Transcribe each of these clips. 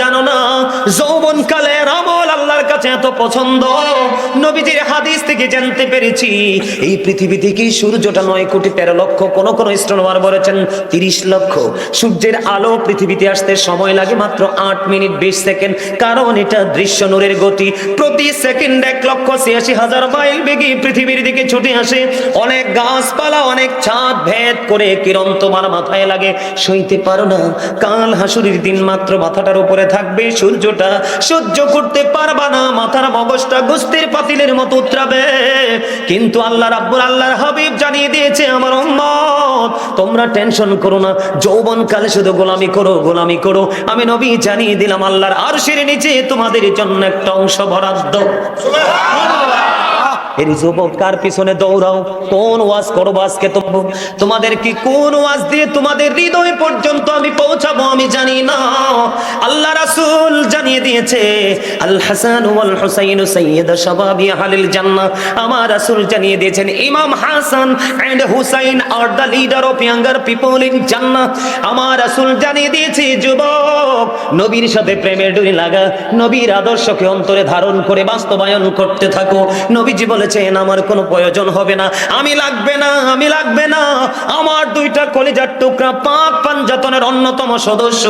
জানো না যৌবন কালের আমল কাছে এত পছন্দ? নবীজির হাদিস থেকে জানতে পেরেছি, এই পৃথিবী থেকে সূর্যটা নয় কোটি তেরো লক্ষ? কোন কোন স্ট্রোনার বলেছেন তিরিশ লক্ষ। সূর্যের আলো পৃথিবীতে আসতে সময় লাগে মাত্র আট মিনিট বিশ সেকেন্ড। কারণ এটা দৃশ্য নূরের গতি। প্রতি সেকেন্ড এক লক্ষ ছিয়াশি হাজার মাইল বেগে পৃথিবীর দিকে ছুটে আসে। অনেক গাছপালা, অনেক ছাদ ভেদ করে কিরণ তোমার মাথায় লাগে। সইতে পারো না, কাল হাসুরির দিন মাত্র মাথাটার উপরে থাকবে সূর্যটা। সহ্য করতে পারবা না মাথার মগজটা গুস্তির পাতিলের মতো উতরাবে। কিন্তু আল্লাহ রাব্বুল আল্লাহর হাবিব জানিয়ে দিয়েছে, আমার উম্মত, তোমরা টেনশন করো না যৌবন কালে শুধু গোলামি করো গোলামি করো। আমি নবী জানিয়ে দিলাম, আল্লাহর আরশের নিচে তোমাদের জন্য একটা অংশ বরাদ্দ। এর যুবক পিছনে দৌড়াও? কোন ওয়াজ করব আজকে তোমাদের কি কোন ওয়াজ দিয়ে তোমাদের হৃদয় পর্যন্ত আমি পৌঁছাবো আমি জানি না। আল্লাহ রাসূল জানিয়ে দিয়েছে, আল হাসান ওয়াল হুসাইন আমার জানিয়ে দিয়েছেন, ইমাম Hasan and Hussain R the leader of younger people in আমার রাসূল জানিয়ে দিয়েছে, যুবক, নবীর সাথে প্রেমের ডুরি লাগা। নবীর আদর্শকে অন্তরে ধারণ করে বাস্তবায়ন করতে থাকো। নবীজি বলেছেন, আমার কোনো প্রয়োজন হবে না। আমি লাগবে না, আমি লাগবে না। আমার দুইটা কলিজার টুকরা পাক পাঞ্জাতনের অন্যতম সদস্য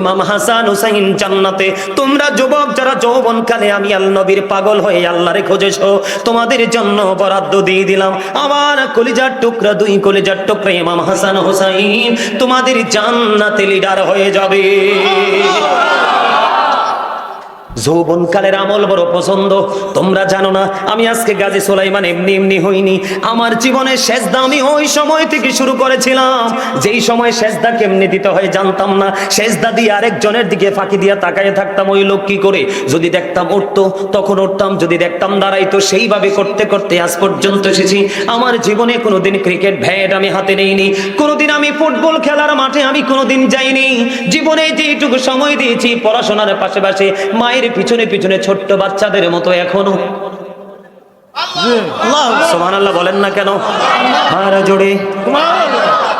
ইমাম হাসান হুসাইন জান্নাতে। তোমরা যুবক যারা যৌবন কালে আমি আল নবীর পাগল হয়ে আল্লাহরে খুঁজেছো, তোমাদের জন্য বরাদ্দ দিয়ে দিলাম। আমার কলিজার টুকরা, দুই কলিজার টুকরা ইমাম হাসান হুসাইন, তোমাদের জান্নাতে লিডার হয়ে যাবে। যৌবনকালের আমল বড় পছন্দ। তোমরা জানো না, আমি আজকে গাজী সোলাইমান এমনি এমনি হইনি। আমার জীবনের শেষদা আমি ওই সময় থেকে শুরু করেছিলাম। যেই সময় শেষদা কেমনি দিতে হয় জানতাম না। শেষদা দিয়ে আরেকজনের দিকে ফাঁকি দিয়ে তাকায় থাকতাম, ওই লোক কি করে? যদি দেখতাম উঠতো, তখন উঠতাম, যদি দেখতাম দাঁড়াইতো, সেইভাবে করতে করতে আজ পর্যন্ত এসেছি। আমার জীবনে কোনোদিন ক্রিকেট ভ্যাট আমি হাতে নেইনি। কোনোদিন আমি ফুটবল খেলার মাঠে আমি কোনোদিন যাইনি। জীবনে যেটুকু সময় দিয়েছি, পড়াশোনার পাশাপাশি মায়ের পিছনে পিছনে ছোট্ট বাচ্চাদের মতো এখনও। বলেন না কেন? জোরে।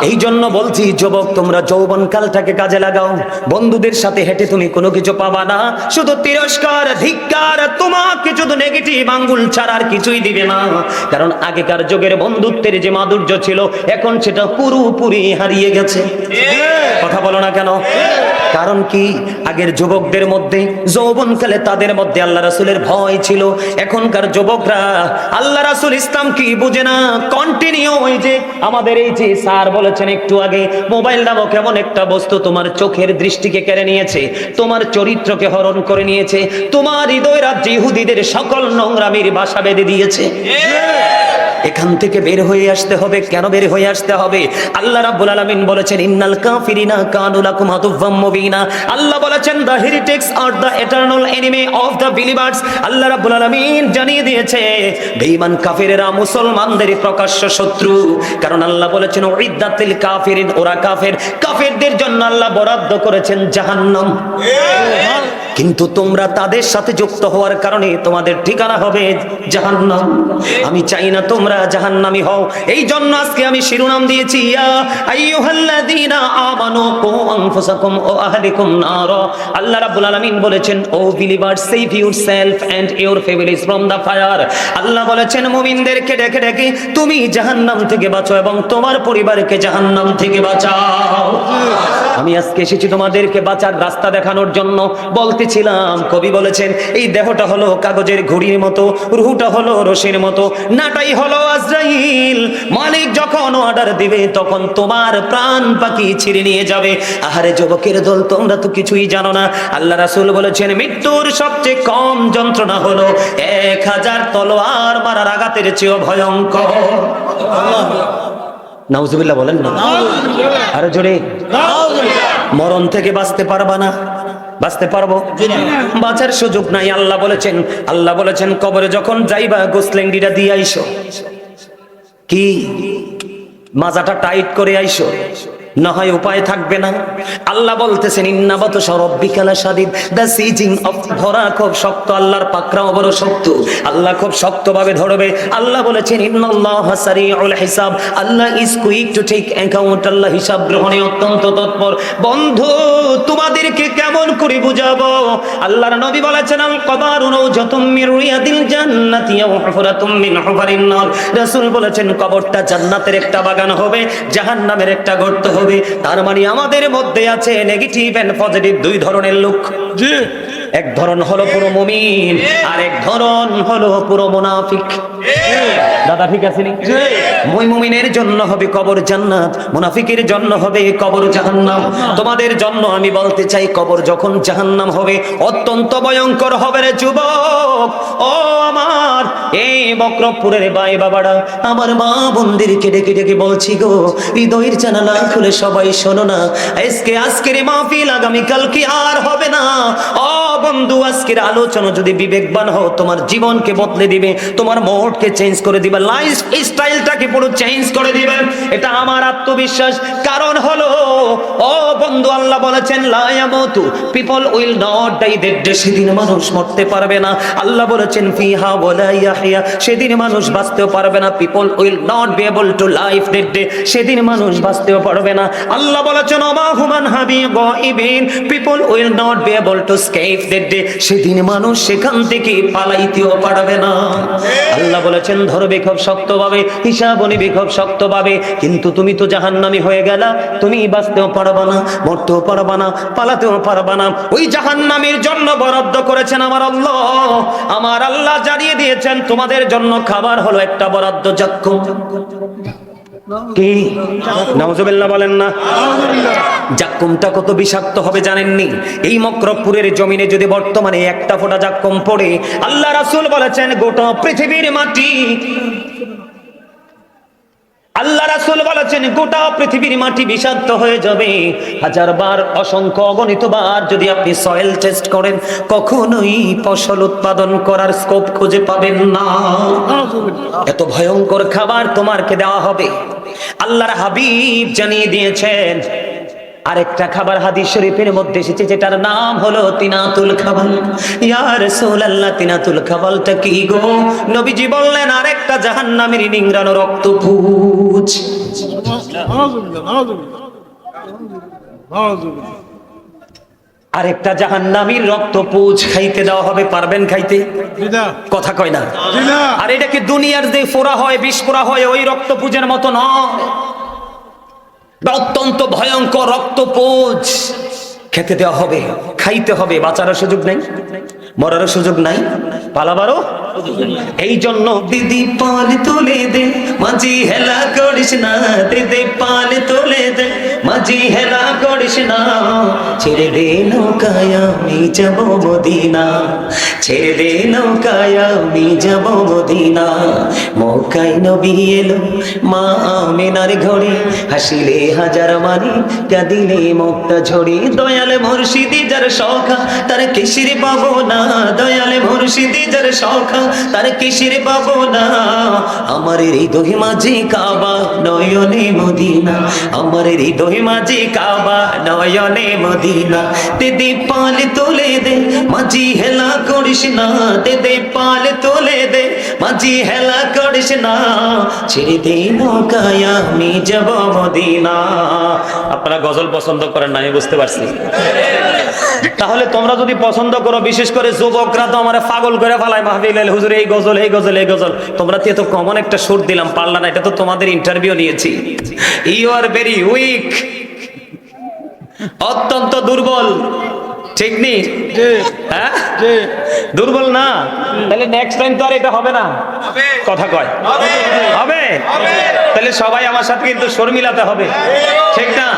এই জন্য বলছি যুবক তোমরা যৌবন কালটাকে কাজে লাগাও। বন্ধুদের সাথে হেঁটে তুমি কোনো কিছু পাবা না। শুধু তিরস্কার ধিক্কার তোমাকে শুধু নেগেটিভ আঙ্গুল ছাড়া আর কিছুই দিবে না। কারণ আগেকার যুগের বন্ধুত্বের যে মাধুর্য ছিল এখন সেটা পুরোপুরি হারিয়ে গেছে। কথা বলো না কেন? কারণ কি? আগের যুবকদের মধ্যে, যৌবনকালে তাদের মধ্যে আল্লাহ রাসুলের ভয় ছিল। এখনকার যুবকরা, আল্লাহ রাসুল ইসলাম কি বুঝে না? কন্টিনিউ ওই যে আমাদের এই যে স্যার বলেছেন একটু আগে, মোবাইল নামক এমন একটা বস্তু তোমার চোখের দৃষ্টিকে কেড়ে নিয়েছে, তোমার চরিত্রকে হরণ করে নিয়েছে, তোমার হৃদয় রাজ্যে ইহুদিদের সকল নোংরামির বাসা বেঁধে দিয়েছে। এখান থেকে বের হয়ে আসতে হবে। কেন বের হয়ে আসতে হবে? আল্লাহ রাব্বুল আলামিন বলেছেন, ইন্নাল কাফিরিনা কানু লাকুম আদুওয়াম মুবিনা। আল্লাহ বলেছেন the heretics R the eternal enemy of the believers. আল্লাহ রাব্বুল আলামিন জানিয়ে দিয়েছে, বেঈমান কাফিরেরা মুসলমানদের প্রকাশ্য শত্রু। কারণ আল্লাহ বলেছেন উইদ্দাতিল কাফিরিন, ওরা কাফের। কাফেরদের জন্য আল্লাহ বরাদ্দ করেছেন জাহান্নাম। কিন্তু তোমরা তাদের সাথে যুক্ত হওয়ার কারণে তোমাদের ঠিকানা হবে জাহান্নাম। আমি চাই না তোমরা জাহান্নামি হও। এই জন্য আজকে আমি শিরোনাম দিয়েছি ও ফ্রম ফায়ার। আল্লাহ বলেছেন ডেকে ডেকে তুমি জাহান্নাম থেকে বাঁচো এবং তোমার পরিবারকে জাহান্নাম থেকে বাঁচাও। আমি আজকে এসেছি তোমাদেরকে বাঁচার রাস্তা দেখানোর জন্য। বলতেছিলাম কবি বলেছেন এই দেহটা হলো কাগজের ঘড়ির মতো রুহুটা হলো রশির মতো নাটাই হলো আজরাইল। মালিক যখন অর্ডার দিবে তখন তোমার প্রাণ পাখি ছিঁড়ে নিয়ে যাবে। আহারে যুবকের দল তোমরা তো কিছুই জানো না। আল্লাহ রাসূল বলেছেন মৃত্যুর সবচেয়ে কম যন্ত্রণা হলো এক হাজার তলোয়ার মারার আঘাতের চেয়েও ভয়ঙ্কর। নাউজুবিল্লাহ বলেন না? আরও জোরে। মরণ থেকে বাঁচতে পারবা না। বাঁচতে পারব? বাঁচার সুযোগ নাই, আল্লাহ বলেছেন আল্লাহ বলেছেন, কবরে যখন যাইবা গোসলেঙ্গিটা দিয়ে আইসো। কি? মাজাটা টাইট করে আইসো। না হয় উপায় থাকবে না। আল্লাহ বলতেছেন ইন্নাবত সাদিদ দ্য সিজিং অফ ধরা খুব শক্ত, আল্লাহর পাকড়াও বড় শক্ত। আল্লাহ খুব শক্তভাবে ধরবে। আল্লাহ বলেছেন, ইন্নাল্লাহ সারিউল হিসাব। Allah is quick to take account আল্লাহ হিসাব গ্রহণে অত্যন্ত তৎপর। বন্ধু, তোমাদেরকে কেমন করে বুঝাবো? আল্লাহর নবী বলেছেন আল কবারু রওজাতুম মির জান্নাতি হুফরাতুম মিন হুফারিন নার। রাসূল বলেছেন, কবরটা জান্নাতের একটা বাগান হবে, জাহান্নামের একটা গর্ত হবে। তার মানে আমাদের মধ্যে আছে নেগেটিভ এন্ড পজিটিভ দুই ধরনের লোক। জি। এক ধরন হলো পুরো মুমিন আর এক ধরন হলো পুরো মুনাফিক। দাদা ঠিক আছে নি? মুমিনের জন্য হবে কবর জান্নাত মুনাফিকের জন্য হবে কবর জাহান্নাম। তোমাদের জন্য আমি বলতে চাই কবর যখন জাহান্নাম হবে অত্যন্ত ভয়ঙ্কর হবে রে যুবক। ও আমার এই বক্রপুরের বাই বাবারা আমার মা বোনদেরকে ডেকে ডেকে বলছি গো হৃদয়ের জানালা খুলে সবাই শোনো না। আজকে আজকের মাহফিল আগামীকাল কি আর হবে না। ও বন্ধু আজকের আলোচনা যদি বিবেকবান হও তোমার জীবনকে বদলে দিবে তোমার মোড়কে চেঞ্জ করে দিবে। লাইফ স্টাইলটাকে পুরো চেঞ্জ করে দিবে এটা আমার আত্মবিশ্বাস। কারণ হলো ও বন্ধু আল্লাহ বলেছেন লায়ামতু পিপল উইল নট ডাই সেদিন মানুষ মরতে পারবে না। আল্লাহ বলেছেন ফিহা ওয়ালা ইয়াহইয়া। সেদিন মানুষ বাঁচতেও পারবে না। People will not be able to life that day সেদিন মানুষ বাঁচতেও পারবে না। আল্লাহ বলেছেন ওমা হুমান হাবি গাইবিন। People will not be able to escape সেদিন মানুষ সেখান থেকে পালাইতেও পারবে না। আল্লাহ বলেছেন ধরবে খুব শক্তভাবে, হিসাব নিবি খুব শক্তভাবে। কিন্তু তুমি তো জাহান্নামী হয়ে গেলা, তুমি বাঁচতেও পারবা না, মরতেও পারবা না, পালাতেও পারবা না। ওই জাহান্নামীর জন্য বরাদ্দ করেছেন আমার আল্লাহ। আমার আল্লাহ জানিয়ে দিয়েছেন, তোমাদের জন্য খাবার হলো একটা বরাদ্দ যাক্কুম কি? নাউজুবিল্লাহ বলেন না। জাক্কুমটা কত বিষাক্ত হবে জানেননি? এই জমিনে যদি বর্তমানে একটা ফোঁটা জাক্কুম পড়ে, আল্লাহ রাসূল বলেছেন, গোটা পৃথিবীর মাটি। আল্লাহ রাসূল বলেছেন, গোটা পৃথিবীর মাটি বিষাক্ত হয়ে যাবে। হাজার বার অসংখ্য অগণিত বার যদি আপনি সয়েল টেস্ট করেন, কখনোই ফসল উৎপাদন করার স্কোপ খুঁজে পাবেন না। এত ভয়ঙ্কর খাবার তোমারকে দেওয়া হবে। আল্লাহর হাবিব জানিয়ে দিয়েছেন, আরেকটা খাবার হাদিস শরীফের মধ্যে এসেছে, যেটার নাম হলো তিনাতুল খাবাল ইয়া রাসূলুল্লাহ, তিনাতুল খাবালটা কি গো? নবীজি বললেন, আরেকটা জাহান্নামের নিংড়ানো রক্ত পুজ নাউজুবিল্লাহ জাহান আরেকটা জাহান্নামীর রক্ত পুজ খাইতে দেওয়া হবে পারবেন খাইতে? কথা কয় না। আর এটা কি দুনিয়ার যে ফোরা হয় বিষ ফোরা হয় ওই রক্ত পুজের মতো নয়? অত্যন্ত ভয়ঙ্কর রক্ত পুজ। খেতে দেওয়া হবে খাইতে হবে বাঁচারও সুযোগ নেই। মরারও সুযোগ নাই, পালাবারও এই জন্য দিদি পাল তুলে দে, মাঝি হেলা করিস না, দিদি পাল তুলে দে, মাঝি হেলা করিস না। ছেড়ে দে নৌকায় আমি যাব মদিনা, ছেড়ে দে নৌকায় আমি যাব মদিনা। মৌকাই নবী এলো, মা আমেনার ঘরে, হাসিলে হাজার মানি, কাঁদিলে মুক্তা ঝরি। দয়ালে মুর্শিদি যার সখা, তার কিসির পাবো না দয়ালে মুর্শিদি যার সখা, তার কিসের পাবো না আমার হৃদয় মাঝে কাবা, নয়নে মদিনা। আমার হৃদয় মাঝে কাবা, নয়নে মদিনা। দিদি পাল তোলে দে, মাঝি হেলা করিস না। দিদি পাল তোলে দে মাঝি হেলা করিস না, ছেড়ে দে নৌকায়, আমি যাব মদিনা। আপনারা গজল পছন্দ করেন না, আমি বুঝতে পারছি। তাহলে তোমরা যদি পছন্দ করো, বিশেষ করে যুবকরা তো আমার পাগল করে ফেলায়, মাহফিল আল হুজুর, এই গজল এই গজল এই গজল। তোমরা তো কমন একটা সুর দিলাম, পারলা না, এটা তো তোমাদের ইন্টারভিউ নিয়েছি। ইউ আর ভেরি উইক অত্যন্ত দুর্বল। ঠিক নি হ্যাঁ? দুর্বল না? তাহলে নেক্সট টাইম তো আর এটা হবে না। কথা কয়। হবে। তাহলে সবাই আমার সাথে কিন্তু শর্মিলাতে মিলাতে হবে। ঠিক না?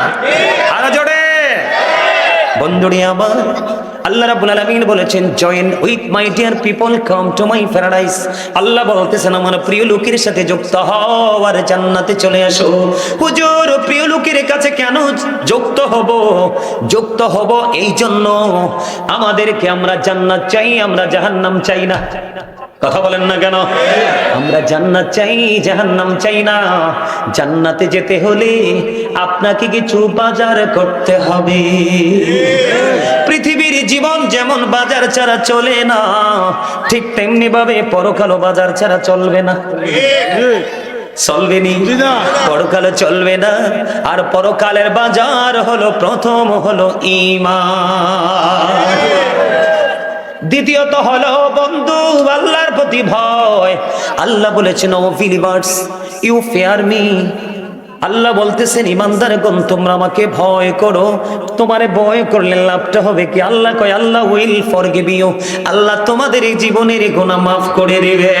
আরও জোরে। বন্ধুরে আমার আল্লাহ রাব্বুল আলামিন বলেছেন join with my dear people come to my paradise আল্লাহ বলতেছেন, আমার প্রিয় লোকের সাথে যুক্ত হও আর জান্নাতে চলে আসো। হুজুর, প্রিয় লোকের কাছে কেন যুক্ত হব? যুক্ত হব এই জন্য আমাদেরকে আমরা জান্নাত চাই, আমরা জাহান্নাম চাই না। কথা বলেন না কেন? আমরা জান্নাত চাই, জাহান্নাম চাই না। জান্নাতে যেতে হলে আপনাকে কিছু বাজার করতে হবে। পৃথিবীর জীবন যেমন বাজার ছাড়া চলে না, ঠিক তেমনি ভাবে পরকালও বাজার ছাড়া চলবে না। চলবে নি? না। পরকালে চলবে না। আর পরকালের বাজার হলো, প্রথম হলো ইমান দ্বিতীয়ত হলো, বন্ধু, আল্লাহর প্রতি ভয়। আল্লাহ বলেছেন, O believers you fear me আল্লাহ বলতেছেন ইমানদারগণ তোমরা আমাকে ভয় করো। তোমারে ভয় করলে লাভটা হবে কি? আল্লাহ কয়, আল্লাহ উইল ফরগিভ ইউ আল্লাহ তোমাদের এই জীবনের গুনাহ মাফ করে দিবে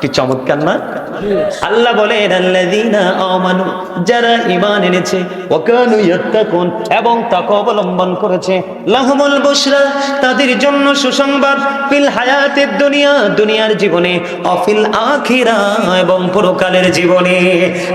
কি চমৎকার না? আল্লাহ বলেন যারা ঈমান এনেছে এবং তাকওয়া অবলম্বন করেছে। লাহুমুল বুশরা, তাদের জন্য সুসংবাদ, ফিল হায়াতের দুনিয়া, দুনিয়ার জীবনে, অফিল আখিরা, এবং পরকালের জীবনে।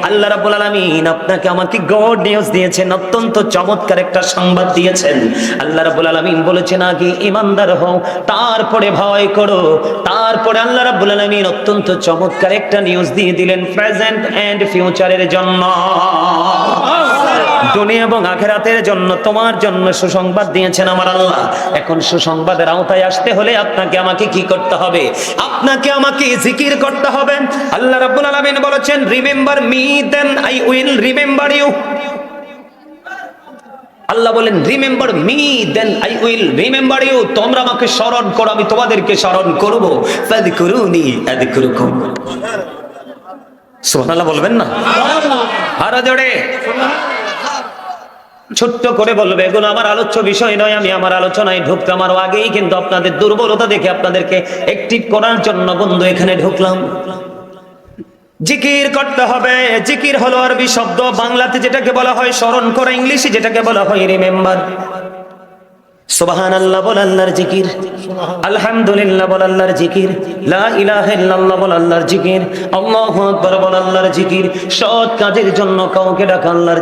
আল্লাহ রাব্বুল আলামিন আপনাকে আমাকে গড নিউজ দিয়েছেন, অত্যন্ত চমৎকার একটা সংবাদ দিয়েছেন। আল্লাহ রাব্বুল আলামিন বলেছেন, আগে ইমানদার হও, তারপরে ভয় করো। তারপরে আল্লাহ রাব্বুল আলামিন অত্যন্ত চমৎকার একটা নিউজ দিয়ে দিলেন প্রেজেন্ট এন্ড ফিউচারের জন্য। দুনিয়া এবং আখেরাতের জন্য তোমার জন্য সুসংবাদ দিয়েছেন আমার আল্লাহ। এখন সুসংবাদের আওতায় আসতে হলে আপনাকে আমাকে কি করতে হবে? আপনাকে আমাকে জিকির করতে হবে। আল্লাহ রাব্বুল আলামিন বলেছেন remember me then I will remember you আল্লাহ বলেন remember me then I will remember you তোমরা আমাকে স্মরণ করো আমি তোমাদেরকে স্মরণ করব। ফাদকুরুনি আযকুরুকুম। সুবহানাল্লাহ বলবেন না? আরও জোরে। ছোট্ট করে বলবে, এগুলো আমার আলোচ্য বিষয় নয়, আমি আমার আলোচনায় ঢুকতাম আরও আগেই কিন্তু আপনাদের দুর্বলতা দেখে আপনাদেরকে একটিভ করার জন্য বন্ধু এখানে ঢুকলাম। জিকির করতে হবে। জিকির হলো আরবি শব্দ। বাংলাতে যেটাকে বলা হয় স্মরণ করা, ইংলিশে যেটাকে বলা হয় রিমেম্বার। সুবহান আল্লাহ বল আল্লাহর জিকির। আলহামদুলিল্লাহ বল আল্লাহর জিকির। লা ইলাহা ইল্লাল্লাহ বল আল্লাহর জিকির। আল্লাহু আকবার বল আল্লাহর জিকির। সৎ কাজের জন্য কাউকে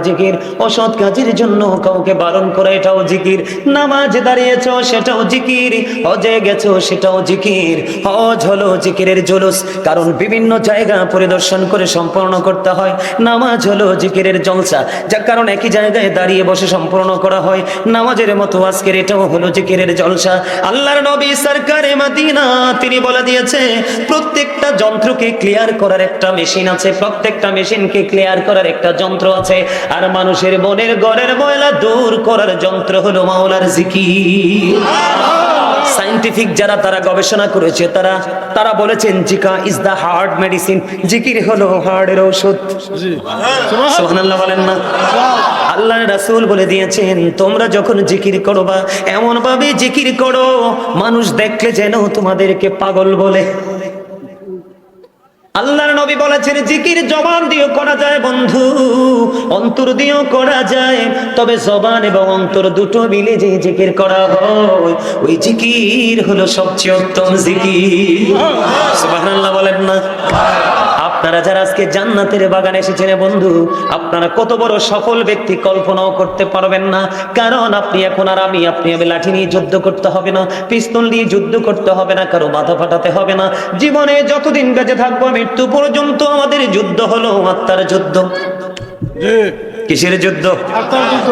জিকির। অসৎ কাজের জন্য কাউকে বারণ করা এটাও জিকির। নামাজ দাঁড়িয়েছো, সেটাও জিকির। হজে গেছো, সেটাও জিকির। হজ হলো জিকিরের জুলুস। কারণ বিভিন্ন জায়গা পরিদর্শন করে সম্পূর্ণ করতে হয়। নামাজ হলো জিকিরের জলসা। যার কারণ একই জায়গায় দাঁড়িয়ে বসে সম্পূর্ণ করা হয়। নামাজের মতো আজকের এটাও হলো জিকিরের জলসা। আল্লাহর নবী সরকারে মাদিনা, তিনি বলে দিয়েছে, প্রত্যেকটা যন্ত্রকে ক্লিয়ার করার একটা মেশিন আছে, প্রত্যেকটা মেশিনকে ক্লিয়ার করার একটা যন্ত্র আছে। আর মানুষের মনের গড়ের ময়লা দূর করার যন্ত্র হলো মাওলার জিকির। সাইন্টিফিক যারা তারা গবেষণা করেছে তারা তারা বলেছেন জিকা ইজ দা হার্ড মেডিসিন জিকির হলো হার্টের ঔষধ সুবহানাল্লাহ বলেন না। আল্লাহ রাসূল বলে দিয়েছেন তোমরা যখন জিকির করবা এমন ভাবে জিকির করো মানুষ দেখলে যেন তোমাদেরকে পাগল বলে। আল্লাহর নবী বলেছেন, জিকির জবান দিয়েও করা যায় বন্ধু, অন্তর দিয়েও করা যায়। তবে জবান এবং অন্তর দুটো মিলে যে জিকির করা হয়, ওই জিকির হলো সবচেয়ে উত্তম জিকির। সুবহানাল্লাহ বলেন না। আপনারা যারা আজকে জান্নাতের বাগানে এসেছেন বন্ধু, আপনারা কত বড় সফল ব্যক্তি কল্পনাও করতে পারবেন না। কারণ আপনি এখন আর আমি, আপনি আমি লাঠি নিয়ে যুদ্ধ করতে হবে না, পিস্তল নিয়ে যুদ্ধ করতে হবে না, কারও মাথা ফাটাতে হবে না। জীবনে যতদিন বেঁচে থাকব, মৃত্যু পর্যন্ত আমাদের যুদ্ধ হলো, আত্মার যুদ্ধ। কিসের যুদ্ধ?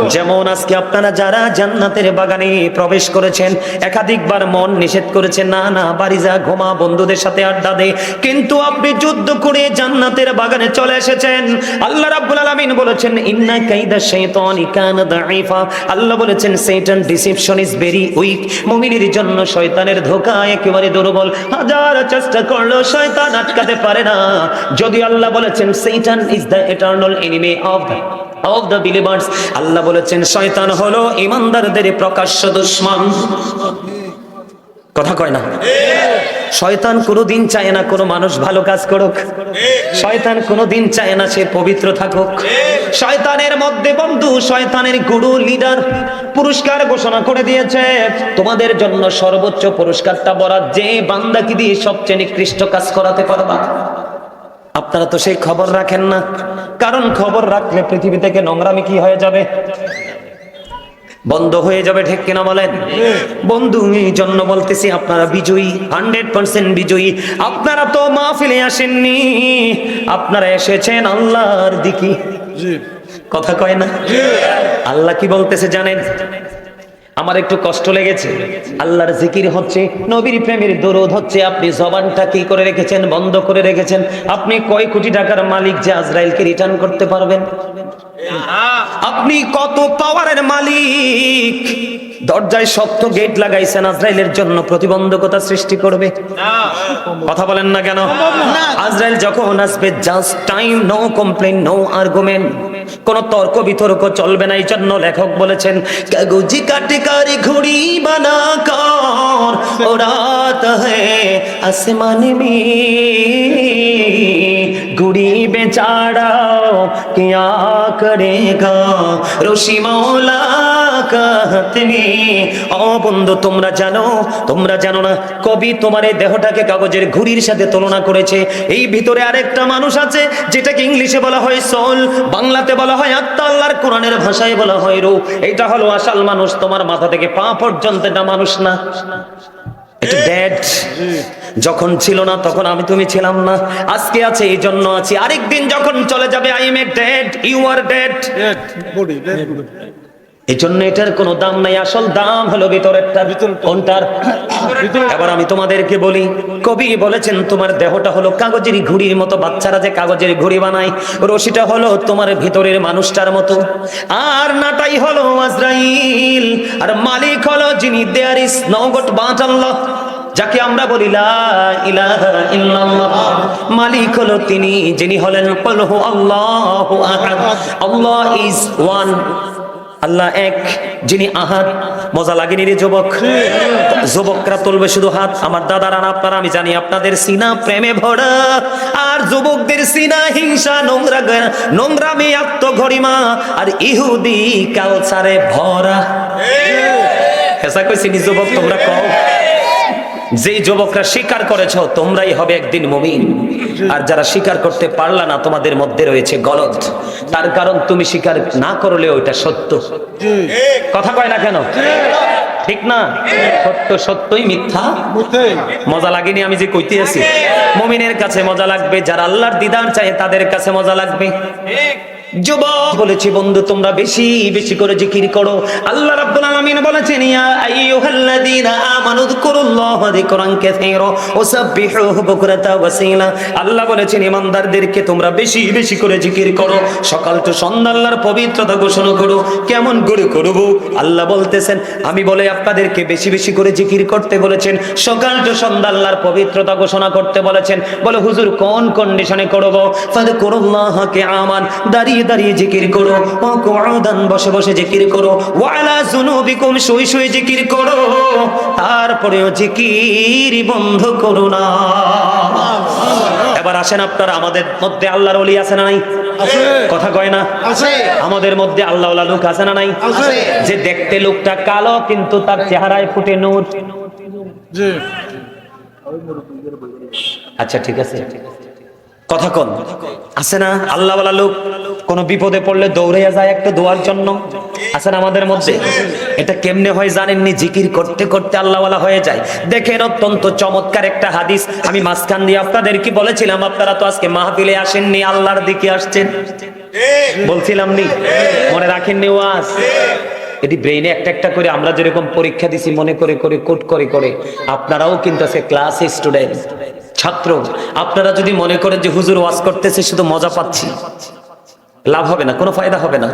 যেমন আজকে আপনারা যারা জান্নাতের বাগানে প্রবেশ করেছেন একাধিকবার মন নিষেধ করেছে না না বাড়ি যা ঘুমা বন্ধুদের সাথে আড্ডা দে। কিন্তু আপনি যুদ্ধ করে জান্নাতের বাগানে চলে এসেছেন। আল্লাহ রাব্বুল আলামিন বলেছেন ইন্না কাইদা শাইতানি কানা দাঈফা। আল্লাহ বলেছেন শয়তান ডিসেপশন ইজ ভেরি উইক মুমিনের জন্য শয়তানের ধোঁকা একেবারে দুর্বল। হাজার চেষ্টা করলেও শয়তান আটকাতে পারে না। যদি আল্লাহ বলেছেন শয়তান is the eternal enemy of the of the believers আল্লাহ বলেছেন, শয়তান হলো ইমানদারদের প্রকাশ্য দুশ্মন। কথা কয় না? শয়তান কোনোদিন চায় না কোনো মানুষ ভালো কাজ করুক। শয়তান কোনোদিন চায় না সে পবিত্র থাকুক। শয়তানের মধ্যে বন্ধু, শয়তানের গুরু লিডার পুরস্কার ঘোষণা করে দিয়েছে। তোমাদের জন্য সর্বোচ্চ পুরস্কারটা বরাদ যে বান্দাকে দিয়ে সবচেয়ে নিকৃষ্ট কাজ করাতে পারবা। আপনারা তো সেই খবর রাখেন না। কারণ খবর রাখলে পৃথিবী থেকে নোংরামি কি হয়ে যাবে? বন্ধ হয়ে যাবে ঠিক কিনা বলেন? বন্ধু এই জন্য বলতেছি আপনারা বিজয়ী হান্ড্রেড পার্সেন্ট বিজয়ী। আপনারা তো মা মাহফিলে আসেননি। আপনারা এসেছেন আল্লাহর দিকে। কথা কয় না? আল্লাহ কি বলতেছে জানেন? আমার একটু কষ্ট লেগেছে। আল্লাহর জিকির হচ্ছে নবীর প্রেমের দরুদ হচ্ছে আপনি জবানটা কি করে রেখেছেন বন্ধ করে রেখেছেন? আপনি কয় কোটি টাকার মালিক যে আজরাইলকে রিটার্ন করতে পারবেন? আপনি কত পাওয়ারের মালিক? দরজায় শক্ত গেট লাগাইছেন আজরাইলের জন্য প্রতিবন্ধকতা সৃষ্টি করবে। কথা বলেন না কেন? আজরাইল যখন আসবে just time no complain no argument কোনো তর্ক বিতর্ক চলবে না এই জন্য লেখক বলেছেন, কাগজি কাটি কারি ঘুড়ি বানা কর ওরাত হে আসমানে মে গুড়ি বেচারা কিয়া করেগা রশি মৌলা কাহতনি ও বন্ধু, তোমরা জানো তোমরা জানো না, কবি তোমার এই দেহটাকে কাগজের ঘুড়ির সাথে তুলনা করেছে। এই ভিতরে আরেকটা মানুষ আছে, যেটাকে ইংলিশে বলা হয় সোল বাংলাতে বলা হয় আত্মা আল্লাহর কোরআনের ভাষায় বলা হয় এটা হলো আসল মানুষ, তোমার মাথা থেকে পা পর্যন্ত এটা মানুষ না। ড্যাড যখন ছিল না, তখন আমি তুমি ছিলাম না। আজকে আছে, এই জন্য আছি। আরেকদিন যখন চলে যাবে, I am a dad you are dead. Body dead body এই জন্য এটার কোনো দাম নাই। আসল দাম হলো ভিতরেরটা কোনটার? এবার আমি তোমাদেরকে বলি, কবি বলেছেন, তোমার দেহটা হলো কাগজের ঘুড়ির মতো। বাচ্চারা যে কাগজের ঘুড়ি বানায়, রশিটা হলো তোমার ভিতরের মানুষটার মতো। আর নাটাই হলো আজরাইল, আর মালিক হলো যিনি দেয়ার ইস নগট আল্লাহ, যাকে আমরা বলি মালিক হলো তিনি, যিনি হলেন আল্লাহু আল্লাহ ইজ ওয়ান। আল্লাহ এক যিনি আহাত মজা লাগেনি রে যুবক। যুবকরা তুলবে শুধু হাত। আমার দাদারা আপনারা আমি জানি আপনাদের সিনা প্রেমে ভরা। আর যুবকদের সিনা হিংসা নোংরা নোংরা নোংরামি আত্মঘরিমা আর ইহুদি কালচারে ভরা। হেসা কইছি নি যুবক তোমরা কও। যেই যুবকরা স্বীকার করেছ, তোমরাই হবে একদিন মুমিন। আর যারা স্বীকার করতে পারলা না, তোমাদের মধ্যে রয়েছে গলদ। তার কারণ তুমি স্বীকার না করলেও এটা সত্য। কথা কয় না কেন? ঠিক না? সত্য সত্যই মিথ্যা? মজা লাগেনি আমি যে কইতে আছি মমিনের কাছে মজা লাগবে, যারা আল্লাহর দিদার চায় তাদের কাছে মজা লাগবে। যুবক। বলেছি, বন্ধু, তোমরা বেশি বেশি করে জিকির করো। আল্লাহ রাব্বুল আলামিন বলেছেন, ইয়া আইয়ুহাল্লাযীনা আমানু যকুরুল্লাহ যিকরান কাসীরা ওয়াসাব্বিহুহু বুকরাতা ওয়াসীলা। আল্লাহ বলেছেন, ইমানদারদেরকে তোমরা বেশি বেশি করে জিকির করো। সকাল তো সন্ধ্যা আল্লাহর পবিত্রতা ঘোষণা করো। কেমন করে করব? আল্লাহ বলতেছেন, আমি বলে আপনাদেরকে বেশি বেশি করে জিকির করতে বলেছেন। সকাল তো সন্ধ্যা আল্লাহর পবিত্রতা ঘোষণা করতে বলেছেন। বলে, হুজুর, কোন কন্ডিশনে করব? ফাদকুরুল্লাহকে আমান, দাঁড়িয়ে দাঁড়িয়ে দাঁড়িয়ে জিকির করো। ও বসে বসে জিকির করো। ওয়ালা যুনুবিকুম শুই শুই জিকির করো। তারপরেও জিকির বন্ধ করো না। এবার আসেন আপনারা আমাদের মধ্যে আল্লাহর ওলি আছে না নাই? কথা কয় না? আছে। আমাদের মধ্যে আল্লাহ লোক আছে না নাই? আছে। যে দেখতে লোকটা কালো কিন্তু তার চেহারায় ফুটে নূর। জি। আচ্ছা ঠিক আছে। কথা কন। আছে না? আল্লাহ লোক, কোন বিপদে পড়লে দৌড়ে যায় একটা দোয়ার জন্য? আছে আমাদের মধ্যে? এটা কেমনে হয় জানেননি? জিকির করতে করতে আল্লাহওয়ালা হয়ে যায়। দেখেন অত্যন্ত চমৎকার একটা হাদিস। আমি মাঝখান দিয়ে আপনাদের কি বলেছিলাম? আপনারা তো আজকে মাহফিলে আসেননি, আল্লাহর দিকে আসছেন। বলছিলাম নি? মনে রাখেননি ওয়াজ? এটি ব্রেইনে একটা একটা করে আমরা যেরকম পরীক্ষা দিছি, মনে করে করে, কোট করে করে। আপনারাও কিন্তু আছে ক্লাস স্টুডেন্ট ছাত্র, আপনারা যদি মনে করেন যে হুজুর ওয়াজ করতেছে, শুধু মজা পাচ্ছি। লাভ হবে না, কোনো ফায়দা হবে না।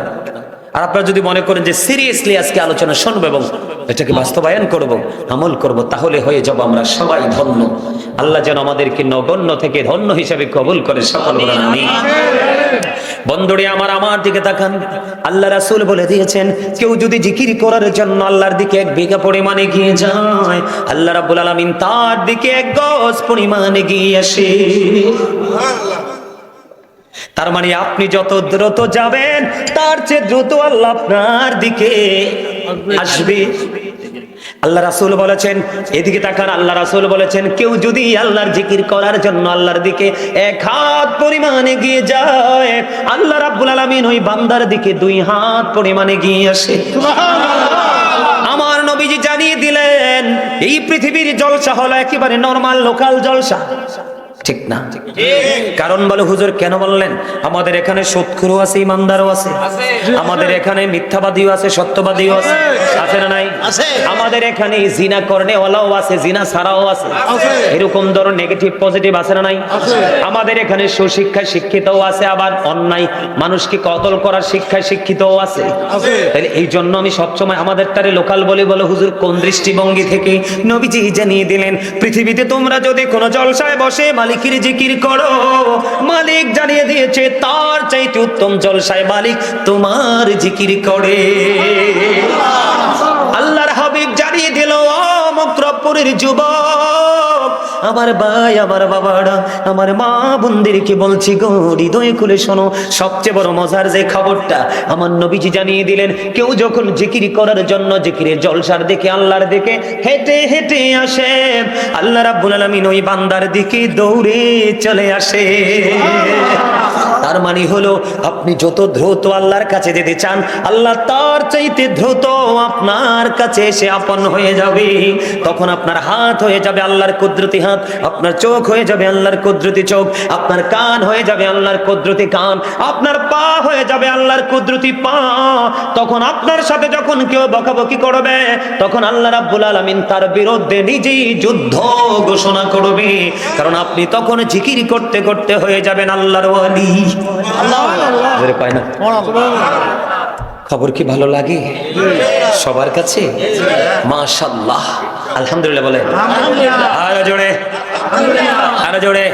আর আপনারা যদি মনে করেন যে সিরিয়াসলি আজকে আলোচনা শুনব এবং এটাকে বাস্তবায়ন করব আমল করব তাহলে হয়ে যাব আমরা সবাই ধন্য। আল্লাহ যেন আমাদেরকে নগণ্য থেকে ধন্য হিসেবে কবুল করে সকল আমিন। বন্ধুরে আমার আমার দিকে তাকান। আল্লাহ রাসূল বলে দিয়েছেন কেউ যদি জিকির করার জন্য আল্লাহর দিকে এক বিঘা পরিমাণে গিয়ে যায় আল্লাহ রাব্বুল আলামিন তার দিকে এক গজ পরিমাণে গিয়ে আসে। তার মানে আপনি যত দ্রুত যাবেন তার চেয়ে দ্রুত আল্লাহ আপনার দিকে আসবে। আল্লাহ রাসূল বলেছেন এদিকে তাকান আল্লাহ রাসূল বলেছেন কেউ যদি আল্লাহর জিকির করার জন্য আল্লাহর দিকে এক হাত পরিমাণে গিয়ে যায় আল্লাহ রাব্বুল আলামিন ওই বান্দার দিকে দুই হাত পরিমাণে গিয়ে আসে। আমার নবীজি জানিয়ে দিলেন এই পৃথিবীর জলসা হলো একেবারে নরমাল লোকাল জলসা। ঠিক না। কারণ বলে হুজুর কেন বললেন? আমাদের এখানে সৎখুরও আছে ইমানদারও আছে। আমাদের এখানে মিথ্যাবাদীও আছে সত্যবাদীও আছে। আছে। না নাই? আছে। আমাদের এখানে জিনা করনে ওলাও আছে জিনা ছাড়াও আছে। আছে। এরকম ধরো নেগেটিভ পজিটিভ আছে না নাই? আমাদের এখানে সুশিক্ষায় শিক্ষিতও আছে আবার অন্যায় মানুষকে কতল করার শিক্ষায় শিক্ষিতও আছে। আছে। তাহলে এই জন্য আমি সবসময় আমাদের তারে লোকাল বলে বলে হুজুর কোন দৃষ্টিভঙ্গি থেকে নবীজি জানিয়ে দিলেন পৃথিবীতে তোমরা যদি কোনো জলসায় বসে মালিকের জিকির করো। মালিক জানিয়ে দিয়েছে, তার চাইতে উত্তম জলসায় মালিক তোমার জিকির করে। আল্লাহর হাবিব জানিয়ে দিল অমক্রপুরের মক্রপুরের যুবক আমার ভাই, আমার বাবারা, আমার মা বোনদেরকে বলছি গো, হৃদয় খুলে শোনো। সবচেয়ে বড় মজার যে খবরটা আমার নবীজি জানিয়ে দিলেন, কেউ যখন জিকির করার জন্য জিকিরের জলসার দেখে আল্লাহর দেখে হেঁটে হেঁটে আসে, আল্লাহ রাব্বুল আলামিন ওই বান্দার দিকে দৌড়ে চলে আসে। তার মানে হলো, আপনি যত দ্রুত আল্লাহর কাছে যেতে চান, আল্লাহ তার চাইতে দ্রুত আপনার কাছে এসে আপন হয়ে যাবে। তখন আপনার হাত হয়ে যাবে আল্লাহর কুদরতি হাত, আপনার চোখ হয়ে যাবে আল্লাহর কুদরতি চোখ, আপনার কান হয়ে যাবে আল্লাহর কুদরতি কান, আপনার পা হয়ে যাবে আল্লাহর কুদরতি পা। তখন আপনার সাথে যখন কেউ বকাবকি করবে, তখন আল্লাহ রাব্বুল আলামিন তার বিরুদ্ধে নিজেই যুদ্ধ ঘোষণা করবে। কারণ আপনি তখন জিকির করতে করতে হয়ে যাবেন আল্লাহর ওয়ালি। পায় না। খবর কি ভালো লাগে? সবার কাছে? মাশাল্লাহ আলহামদুলিল্লাহ বলে আরও জোরে। আরও জোরে।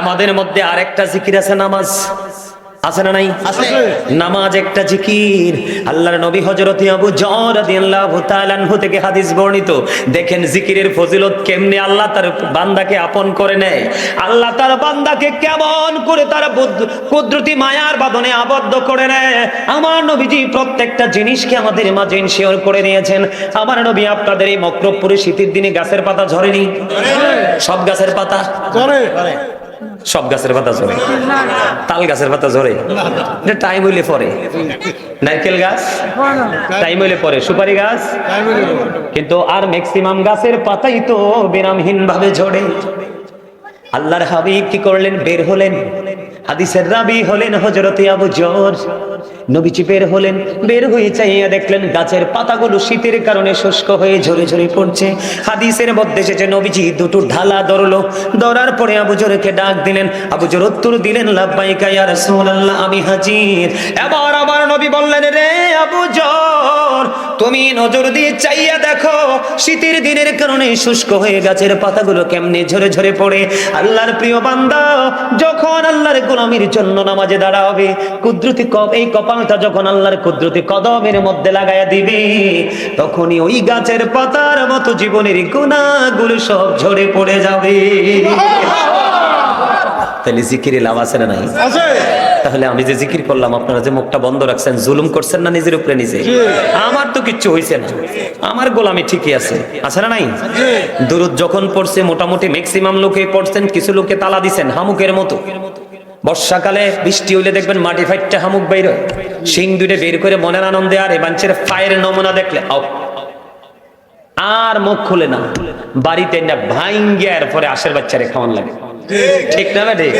আমাদের মধ্যে আরেকটা জিকির আছে নামাজ। আছে না নাই। নামাজ একটা জিকির। আল্লাহর নবী হযরত আবু জর রাদিয়াল্লাহু তাআলা আনহু থেকে হাদিস বর্ণিত। দেখেন জিকিরের ফজিলত কেমনে আল্লাহ তার বান্দাকে আপন করে নেয়। আল্লাহ তার বান্দাকে কেমন করে তার কুদরতি মায়ার বাঁধনে আবদ্ধ করে নেয়। আমার নবীজি প্রত্যেকটা জিনিসকে আমাদের মাঝে শেয়ার করে নিয়েছেন। আমার নবী আপনাদের এই মক্রবপুরে শীতের দিনে গাছের পাতা ঝরেনি? সব গাছের পাতা? করে সব গাছের পাতা ঝরে। তাল গাছের পাতা ঝরে। টাইম হইলে পরে। নারকেল গাছ, টাইম হইলে পরে। সুপারি গাছ, কিন্তু আর ম্যাক্সিমাম গাছের পাতাই তো বিরামহীন ভাবে ঝরে। আল্লাহর হাবিব কি করলেন? বের হলেন। হাদিসের রাবি হলেন হজরতে আবু জর। নবীজি বের হলেন, বের হয়ে চাইয়া দেখলেন গাছের পাতাগুলো শীতের কারণে শুষ্ক হয়ে ঝরে ঝরে পড়ছে। হাদিসের মধ্যে এসেছে, নবীজি দুটো ঢালা ধরলো। ধরার পরে আবু জরকে ডাক দিলেন, আবু জর, উত্তর দিলেন, লাব্বাইকা ইয়া রাসূলুল্লাহ, আমি হাজির। এবার আবার নবী বললেন, রে আবু জর, তুমি নজর দিয়ে চাইয়া দেখো, শীতের দিনের কারণে শুষ্ক হয়ে গাছের পাতাগুলো কেমনে ঝরে ঝরে পড়ে? আল্লাহর প্রিয় বান্দা, যখন আল্লাহর গোলামির জন্য নামাজে দাঁড়াবে কুদরতি কপ এই কপালটা যখন আল্লাহর কুদরতি কদমের মধ্যে লাগায়া দিবে তখনই ওই গাছের পাতার মতো জীবনের গুণাগুলো সব ঝরে পড়ে যাবে। তাহলে জিকিরে লাভ আছে না নাই? তাহলে আমি যে জিকির করলাম আপনারা যে মুখটা বন্ধ রাখছেন জুলুম করছেন না নিজের উপরে নিজে? আমার তো কিচ্ছু হয়েছে না। আমার গোলামি ঠিকই আছে। আছে না নাই? দূরত যখন পড়ছে মোটামুটি ম্যাক্সিমাম লোকে পড়ছেন কিছু লোকে তালা দিছেন হামুকের মতো। বর্ষাকালে বৃষ্টি হইলে দেখবেন মাটি ফাইটটা হামুক বাইর। শিং দুটে বের করে মনের আনন্দে আর এবাঞ্চের ফায়ের নমুনা দেখলে আর মুখ খুলে না। বাড়িতে না ভাঙ্গে আর পরে আশের বাচ্চারে খাওয়ান লাগে। ঠিক না ঠিক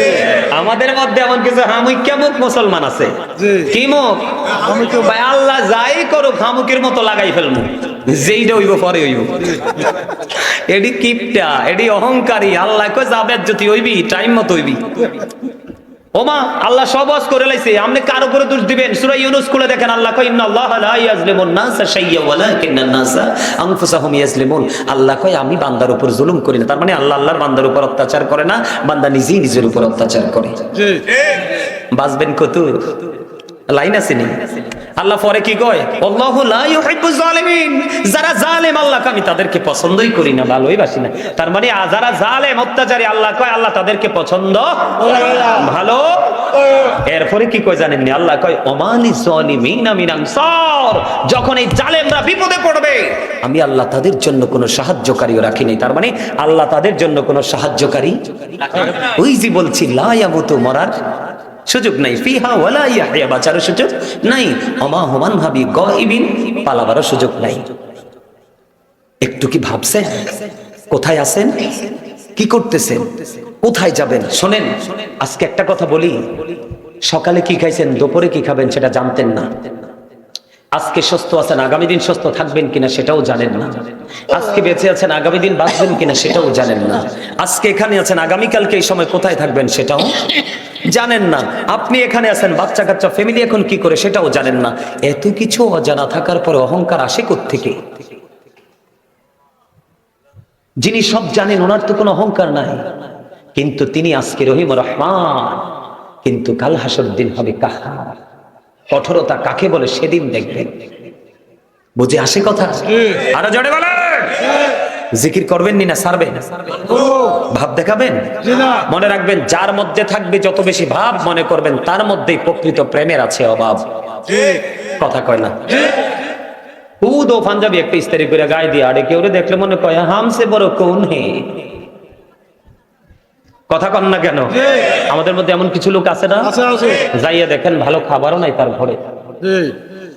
আমাদের মধ্যে এমন কিছু হামুইকা মুখ মুসলমান আছে। কি মুখ? ভাই আল্লাহ যাই করুক হামুকের মতো লাগাই ফেলমু। যেইটা হইব পরে হইব। এডি কিপটা এডি অহংকারী আল্লাহ কই যাবে যদি হইবি টাইম মতো হইবি। ওমা আল্লাহ সব করে লাইছে। আপনি কার উপরে দোষ দিবেন? সূরা ইউনূস খুলে দেখেন আল্লাহ কয় ইন্নাল্লাহ লা ইয়াজলিমুন নাসা শাইয়্যা ওয়ালাকিন্নান নাসা আনফুসাহুম ইয়াজলিমুন। আল্লাহ কয় আমি বান্দার উপর জুলুম করি না। তার মানে আল্লাহ আল্লাহর বান্দার উপর অত্যাচার করে না বান্দা নিজেই নিজের উপর অত্যাচার করে। জি। বাঁচবেন কত? লাইন আসেনি আল্লাহ পরে কি মানে যখন এই জালেমরা বিপদে পড়বে, আমি আল্লাহ তাদের জন্য কোনো সাহায্যকারীও রাখিনি তার মানে আল্লাহ তাদের জন্য কোনো সাহায্যকারী ওই যে বলছি, লা ইয়ামুতু মরার সুযোগ নাই। ফিহা ওয়ালা ইয়াহিয়া বাঁচারও সুযোগ নাই। অমা হুমান ভাবি গায়বিন, পালাবারও সুযোগ নাই। একটু কি ভাবছে কোথায় আছেন? কি করতেছেন? কোথায় যাবেন? শোনেন, আজকে একটা কথা বলি। সকালে কি খাইছেন, দুপুরে কি খাবেন সেটা জানতেন না। আজকে সুস্থ আছেন, আগামী দিন সুস্থ থাকবেন কিনা সেটাও জানেন না। আজকে বেঁচে আছেন, আগামী দিন বাঁচবেন কিনা সেটাও জানেন না। আজকে এখানে আছেন, আগামীকালকে এই সময় কোথায় থাকবেন সেটাও জানেন না। আপনি এখানে আছেন বাচ্চা কাচ্চা ফ্যামিলি এখন কি করে সেটাও জানেন না। এত কিছু অজানা থাকার পরে অহংকার আসে থেকে যিনি সব জানেন, ওনার তো কোনো অহংকার নাই। কিন্তু তিনি আজকে রহিম রহমান, কিন্তু কাল হাসর দিন হবে কাহার? কঠোরতা কাকে বলে সেদিন দেখবেন বুঝে আসে কথা? আরও জোরে বলে জিকির করবেন নি সারবেন? ভাব দেখাবেন? মনে রাখবেন, যার মধ্যে থাকবে যত বেশি ভাব, মনে করবেন তার মধ্যেই প্রকৃত প্রেমের আছে অভাব। কথা কয় না? খুদ ও পাঞ্জাবি একটা ইস্তারি করে গায়ে দিয়ে আরে কেউ দেখলে মনে কয়, হামসে বড় কোন হে? কথা কন না কেন? আমাদের মধ্যে এমন কিছু লোক আছে না? যাইয়া দেখেন ভালো খাবারও নাই তার ঘরে।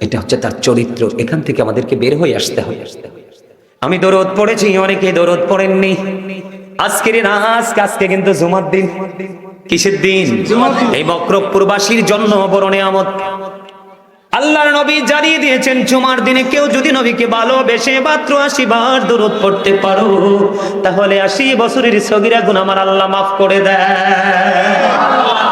এটা হচ্ছে তার চরিত্র এখান থেকে আমাদেরকে বের হয়ে আসতে হয় আমি দরদ পড়েছি অনেকে দরদ পড়েননি। আজকের না আজকে আজকে কিন্তু জুমার দিন। কিসের দিন? এই বক্রপুরবাসীর জন্য বরণে নিয়ামত আল্লাহর নবী জানিয়ে দিয়েছেন, জুমার দিনে কেউ যদি নবীকে ভালোবেসে মাত্র আশি বার দূরত পড়তে পারো, তাহলে আশি বছরের সগিরা গুণ আমার আল্লাহ মাফ করে দেয়।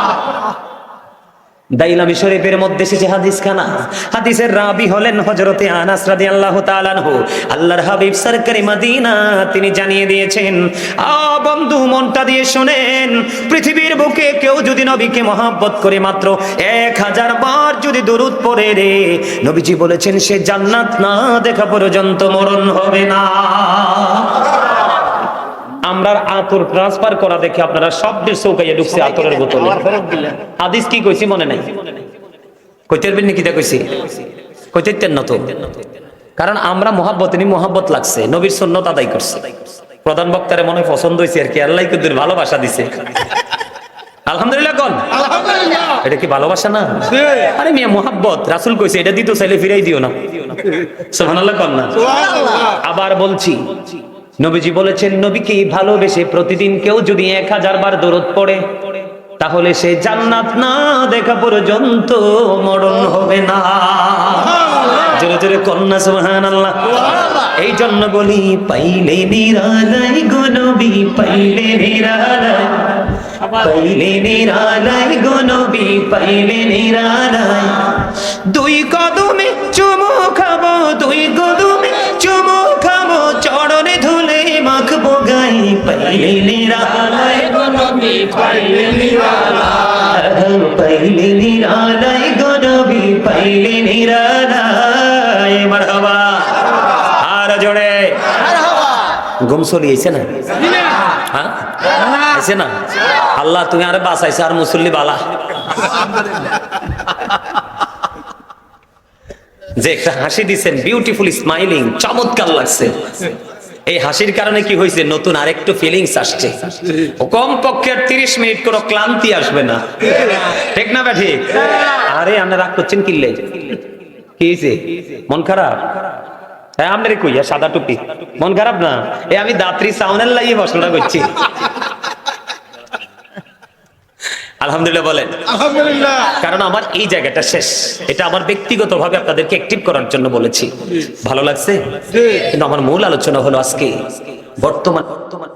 দাইলামি শরীফের মধ্যে এসেছে হাদিস খানা হাদিসের রাবি হলেন হযরতে আনাস রাদিয়াল্লাহু তাআলা আনহু। আল্লাহর হাবিব সরকারি মদিনা, তিনি জানিয়ে দিয়েছেন, আ বন্ধু, মনটা দিয়ে শুনেন, পৃথিবীর বুকে কেউ যদি নবীকে মহাব্বত করে মাত্র এক হাজার বার যদি দরুদ পড়ে রে, নবীজি বলেছেন, সে জান্নাত না দেখা পর্যন্ত মরণ হবে না। আমরা আতর ট্রান্সফার করা দেখে আপনারা শব্দের চৌকাইয়া ঢুকছে আতরের বোতলে। হাদিস কি কইছি মনে নাই? কইতে পারবেন নাকি তা কইছি? কইতে পারতেন না তো? কারণ আমরা মহাব্বত নি মহাব্বত লাগছে নবীর সুন্নত আদায় করছে। প্রধান বক্তারে মনে হয় পছন্দ হয়েছে আর কি আল্লাহ কুদ্দুর ভালোবাসা দিছে। আলহামদুলিল্লাহ কোন। আলহামদুলিল্লাহ। এটা কি ভালোবাসা না? আরে মিয়া মোহাব্বত। রাসুল কইছে এটা দিতে চাইলে ফিরাই দিও না। সুবহানাল্লাহ কোন না? সুবহানাল্লাহ। আবার বলছি নবীজি বলেছেন নবীকে ভালোবেসে প্রতিদিন কেউ যদি এক হাজার বার দরদ পড়ে তাহলে সে জান্নাত না দেখা পর্যন্ত মরণ হবে না। জোরে জোরে কন্যা সুবহান আল্লাহ এই জন্য বলি পাইলে নিরালাই গো নবী পাইলে নিরালাই। পাইলে নিরালাই গো নবী পাইলে নিরালাই। দুই কদমে পাইলে গো নবী পাইলে পাইলে গো নবী পাইলে মারহাবা। আর জোরে। ঘুম চলিয়েছে না? হ্যাঁ? আইছে না? আল্লাহ তুমি আরে বাঁচাইছে, আর মুসল্লি বালা। যে একটা হাসি দিছেন বিউটিফুল স্মাইলিং চমৎকার লাগছে। এই হাসির কারণে কি হয়েছে? নতুন আরেকটু ফিলিংস আসছে। কম পক্ষে তিরিশ মিনিট কোনো ক্লান্তি আসবে না। ঠিক না ব্যাঠি? আরে আপনি রাগ করছেন কিনলে কি মন খারাপ? হ্যাঁ আপনার কইয়া সাদা টুপি? মন খারাপ না? এ, আমি দাত্রী সাউনের লাগিয়ে বসনা করছি। আলহামদুলিল্লাহ বলেন। আলহামদুলিল্লাহ। কারণ আমার এই জায়গাটা শেষ। এটা আমার ব্যক্তিগত ভাবে আপনাদেরকে অ্যাক্টিভ করার জন্য বলেছি। ভালো লাগছে? কিন্তু আমার মূল আলোচনা হলো আজকে। বর্তমান বর্তমান